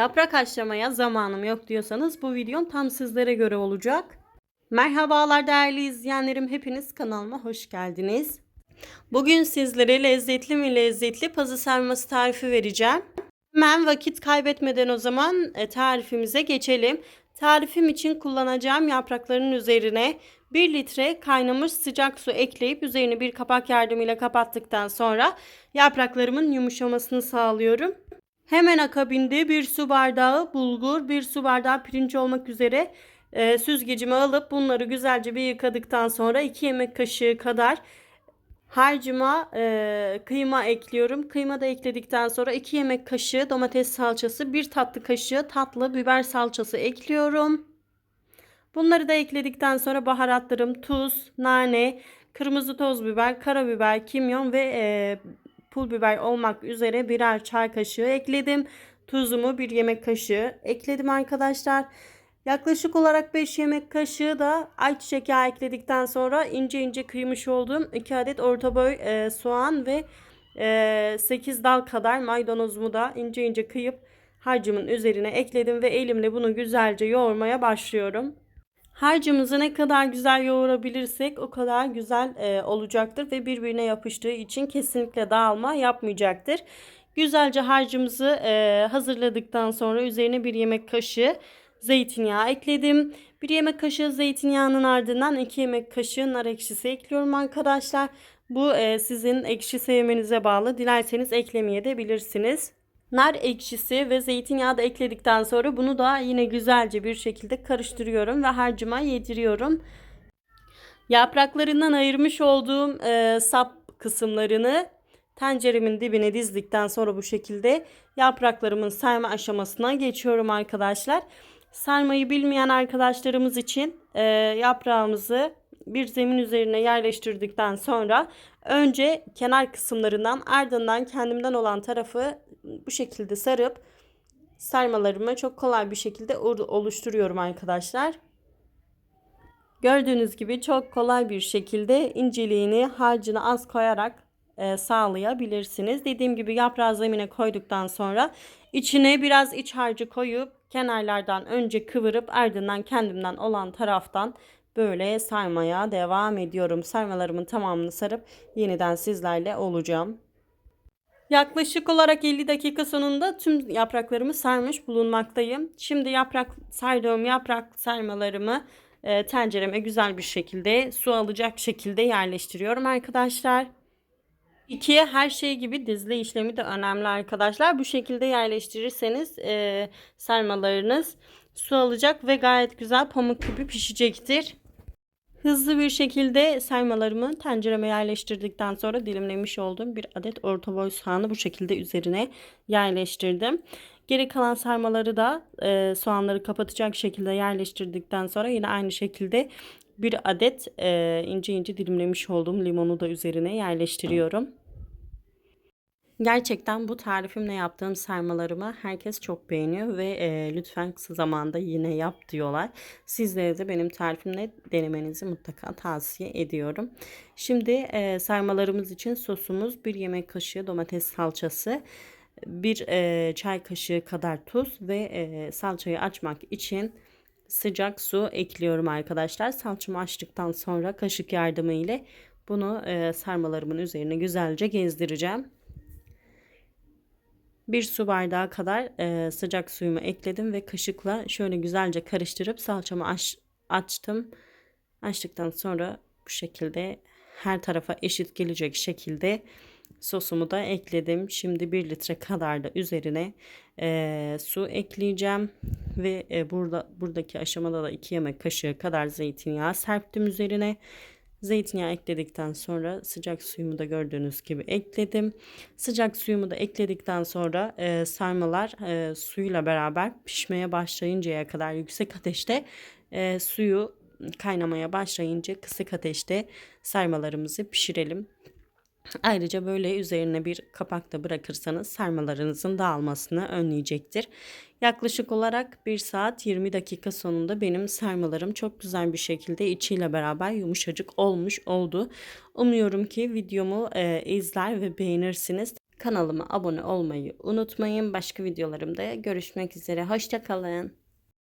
Yaprak haşlamaya zamanım yok diyorsanız bu videom tam sizlere göre olacak. Merhabalar değerli izleyenlerim. Hepiniz kanalıma hoş geldiniz. Bugün sizlere lezzetli mi lezzetli pazı sarması tarifi vereceğim. Hemen vakit kaybetmeden o zaman e, tarifimize geçelim. Tarifim için kullanacağım yaprakların üzerine 1 litre kaynamış sıcak su ekleyip üzerini bir kapak yardımıyla kapattıktan sonra yapraklarımın yumuşamasını sağlıyorum. Hemen akabinde bir su bardağı bulgur, bir su bardağı pirinç olmak üzere e, süzgecime alıp bunları güzelce bir yıkadıktan sonra 2 yemek kaşığı kadar harcıma e, kıyma ekliyorum. Kıyma da ekledikten sonra 2 yemek kaşığı domates salçası, 1 tatlı kaşığı tatlı biber salçası ekliyorum. Bunları da ekledikten sonra baharatlarım tuz, nane, kırmızı toz biber, karabiber, kimyon ve e, pul biber olmak üzere birer çay kaşığı ekledim. Tuzumu bir yemek kaşığı ekledim arkadaşlar. Yaklaşık olarak 5 yemek kaşığı da ayçiçek yağı ekledikten sonra ince ince kıymış olduğum 2 adet orta boy e, soğan ve e, 8 dal kadar maydanozumu da ince ince kıyıp harcımın üzerine ekledim ve elimle bunu güzelce yoğurmaya başlıyorum. Harcımızı ne kadar güzel yoğurabilirsek o kadar güzel e, olacaktır ve birbirine yapıştığı için kesinlikle dağılma yapmayacaktır. Güzelce harcımızı e, hazırladıktan sonra üzerine bir yemek kaşığı zeytinyağı ekledim. Bir yemek kaşığı zeytinyağının ardından 2 yemek kaşığı nar ekşisi ekliyorum arkadaşlar. Bu e, sizin ekşi sevmenize bağlı. Dilerseniz eklemeye de bilirsiniz. Nar ekşisi ve zeytinyağı da ekledikten sonra bunu da yine güzelce bir şekilde karıştırıyorum ve harcıma yediriyorum. Yapraklarından ayırmış olduğum e, sap kısımlarını tenceremin dibine dizdikten sonra bu şekilde yapraklarımın sarma aşamasına geçiyorum arkadaşlar. Sarmayı bilmeyen arkadaşlarımız için e, yaprağımızı bir zemin üzerine yerleştirdikten sonra önce kenar kısımlarından ardından kendimden olan tarafı bu şekilde sarıp sarmalarımı çok kolay bir şekilde oluşturuyorum arkadaşlar. Gördüğünüz gibi çok kolay bir şekilde inceliğini harcını az koyarak e, sağlayabilirsiniz. Dediğim gibi yaprağı zemine koyduktan sonra içine biraz iç harcı koyup kenarlardan önce kıvırıp ardından kendimden olan taraftan böyle sarmaya devam ediyorum. Sarmalarımın tamamını sarıp yeniden sizlerle olacağım. Yaklaşık olarak 50 dakika sonunda tüm yapraklarımı sarmış bulunmaktayım. Şimdi yaprak sardığım yaprak sarmalarımı e, tencereme güzel bir şekilde su alacak şekilde yerleştiriyorum arkadaşlar. İkiye her şey gibi dizle işlemi de önemli arkadaşlar. Bu şekilde yerleştirirseniz e, sarmalarınız su alacak ve gayet güzel pamuk gibi pişecektir. Hızlı bir şekilde sarmalarımı tencereme yerleştirdikten sonra dilimlemiş olduğum bir adet orta boy soğanı bu şekilde üzerine yerleştirdim. Geri kalan sarmaları da e, soğanları kapatacak şekilde yerleştirdikten sonra yine aynı şekilde bir adet e, ince ince dilimlemiş olduğum limonu da üzerine yerleştiriyorum. Gerçekten bu tarifimle yaptığım sarmalarımı herkes çok beğeniyor ve e, lütfen kısa zamanda yine yap diyorlar. Sizlere de benim tarifimle denemenizi mutlaka tavsiye ediyorum. Şimdi e, sarmalarımız için sosumuz bir yemek kaşığı domates salçası, bir e, çay kaşığı kadar tuz ve e, salçayı açmak için sıcak su ekliyorum arkadaşlar. Salçamı açtıktan sonra kaşık yardımı ile bunu e, sarmalarımın üzerine güzelce gezdireceğim. Bir su bardağı kadar e, sıcak suyumu ekledim ve kaşıkla şöyle güzelce karıştırıp salçamı aç, açtım. Açtıktan sonra bu şekilde her tarafa eşit gelecek şekilde sosumu da ekledim. Şimdi 1 litre kadar da üzerine e, su ekleyeceğim ve e, burada buradaki aşamada da 2 yemek kaşığı kadar zeytinyağı serptim üzerine. Zeytinyağı ekledikten sonra sıcak suyumu da gördüğünüz gibi ekledim. Sıcak suyumu da ekledikten sonra e, sarmalar e, suyla beraber pişmeye başlayıncaya kadar yüksek ateşte e, suyu kaynamaya başlayınca kısık ateşte sarmalarımızı pişirelim. Ayrıca böyle üzerine bir kapak da bırakırsanız sarmalarınızın dağılmasını önleyecektir. Yaklaşık olarak 1 saat 20 dakika sonunda benim sarmalarım çok güzel bir şekilde içiyle beraber yumuşacık olmuş oldu. Umuyorum ki videomu e, izler ve beğenirsiniz. Kanalıma abone olmayı unutmayın. Başka videolarımda görüşmek üzere. Hoşçakalın.